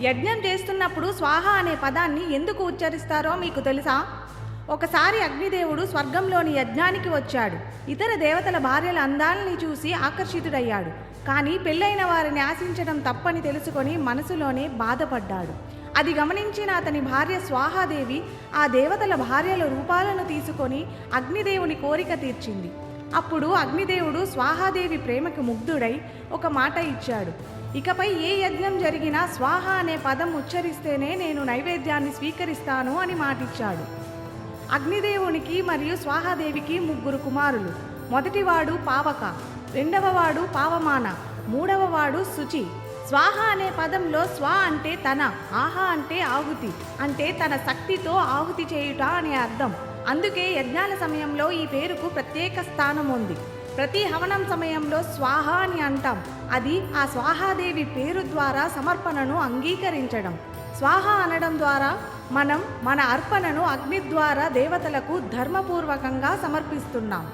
యజ్ఞం చేస్తున్నప్పుడు స్వాహ అనే పదాన్ని ఎందుకు ఉచ్చరిస్తారో మీకు తెలుసా? ఒకసారి అగ్నిదేవుడు స్వర్గంలోని యజ్ఞానికి వచ్చాడు. ఇతర దేవతల భార్యల అందాలని చూసి ఆకర్షితుడయ్యాడు. కానీ పెళ్ళైన వారిని ఆశించడం తప్పని తెలుసుకొని మనసులోనే బాధపడ్డాడు. అది గమనించిన అతని భార్య స్వాహాదేవి ఆ దేవతల భార్యల రూపాలను తీసుకొని అగ్నిదేవుని కోరిక తీర్చింది. అప్పుడు అగ్నిదేవుడు స్వాహాదేవి ప్రేమకు ముగ్ధుడై ఒక మాట ఇచ్చాడు. ఇకపై ఏ యజ్ఞం జరిగినా స్వాహ అనే పదం ఉచ్చరిస్తేనే నేను నైవేద్యాన్ని స్వీకరిస్తాను అని మాటిచ్చాడు. అగ్నిదేవునికి మరియు స్వాహాదేవికి ముగ్గురు కుమారులు. మొదటివాడు పావక రెండవవాడు పావమాన. మూడవవాడు శుచి. స్వాహ అనే పదంలో స్వ అంటే తన ఆహా అంటే ఆహుతి అంటే తన శక్తితో ఆహుతి చేయుట అనే అర్థం. అందుకే యజ్ఞాల సమయంలో ఈ పేరుకు ప్రత్యేక స్థానం ఉంది ప్రతి హవనం సమయంలో స్వాహ అని అంటాం. అది ఆ స్వాహాదేవి పేరు ద్వారా సమర్పణను అంగీకరించడం. స్వాహ అనడం ద్వారా మనం మన అర్పణను అగ్ని ద్వారా దేవతలకు ధర్మపూర్వకంగా సమర్పిస్తున్నాం.